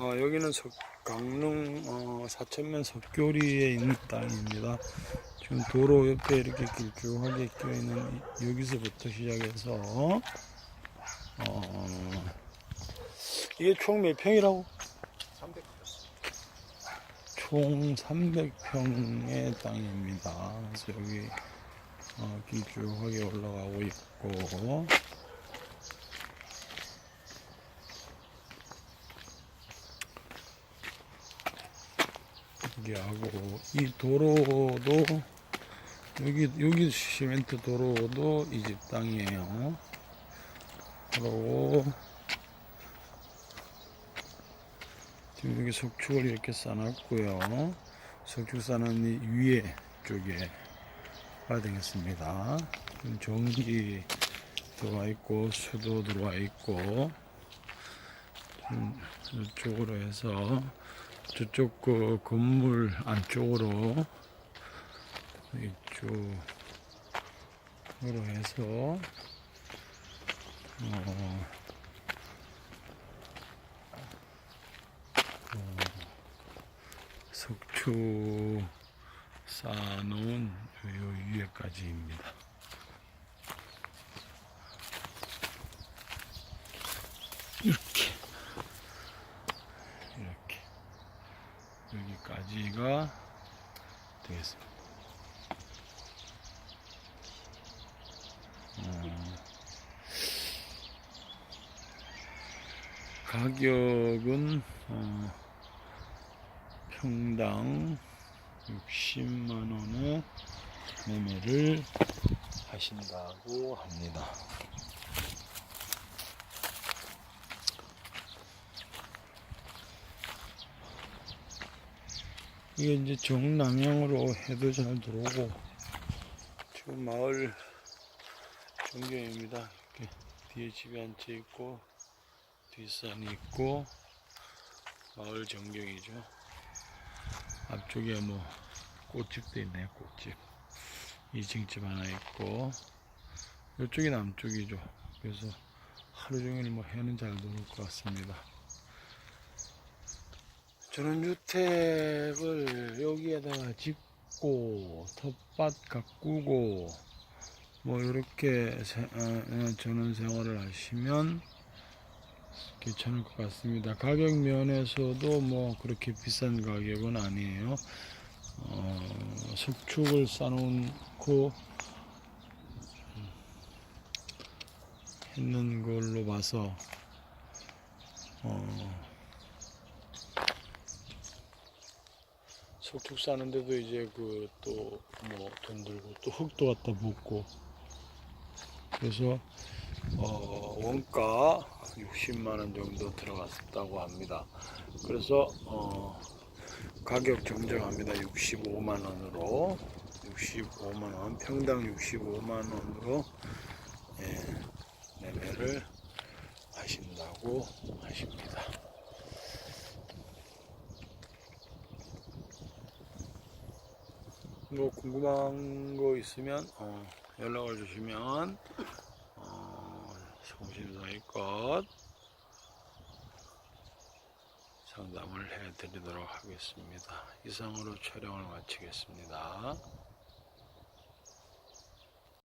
어, 여기는 석, 강릉 어, 사천면 석교리에 있는 땅입니다. 지금 도로 옆에 이렇게 길쭉하게 끼어있는 이- 여기서부터 시작해서 어, 이게 총 몇 평이라고? 300. 총 300평의 땅입니다. 그래서 여기 어, 길쭉하게 올라가고 있고 이게 하고 이 도로도 여기 여기 시멘트 도로도 이 집 땅이에요. 그리고 지금 여기 석축을 이렇게 쌓아놨고요. 석축 쌓는 이 위에 쪽에 봐야 되겠습니다. 전기 들어와 있고 수도 들어와 있고 좀 이쪽으로 해서 저쪽 그 건물 안쪽으로 이쪽으로 해서 어, 석추 쌓아놓은 요 위에까지입니다. 이렇게 이렇게 여기까지가 되겠습니다. 음, 가격은 어, 평당 60만 원에 매매를 하신다고 합니다. 이게 이제 정남향으로 해도 잘 들어오고 지금 마을 전경입니다. 이렇게 뒤에 집이 앉혀 있고 뒷산이 있고 마을 전경이죠. 앞쪽에 뭐 꽃집도 있네요. 꽃집 2층 집 하나 있고 이쪽이 남쪽이죠. 그래서 하루 종일 뭐 해는 잘 들어올 것 같습니다. 저는 주택을 여기에다가 짓고 텃밭 가꾸고 뭐 이렇게 세- 어, 어, 전원 생활을 하시면 괜찮을 것 같습니다. 가격 면에서도 뭐 그렇게 비싼 가격은 아니에요. 어, 석축을 쌓아놓고 했는 걸로 봐서 어, 석축 사는데도 이제 그 또 뭐 돈 들고 또 흙도 갖다 붓고 그래서 어, 원가 60만 원 정도 들어갔다고 합니다. 그래서 어, 가격 정정합니다. 65만 원으로 65만 원 평당 65만 원으로 예, 매매를 하신다고 하십니다. 뭐 궁금한 거 있으면 어, 연락을 주시면 어, 성심성의껏 상담을 해드리도록 하겠습니다. 이상으로 촬영을 마치겠습니다.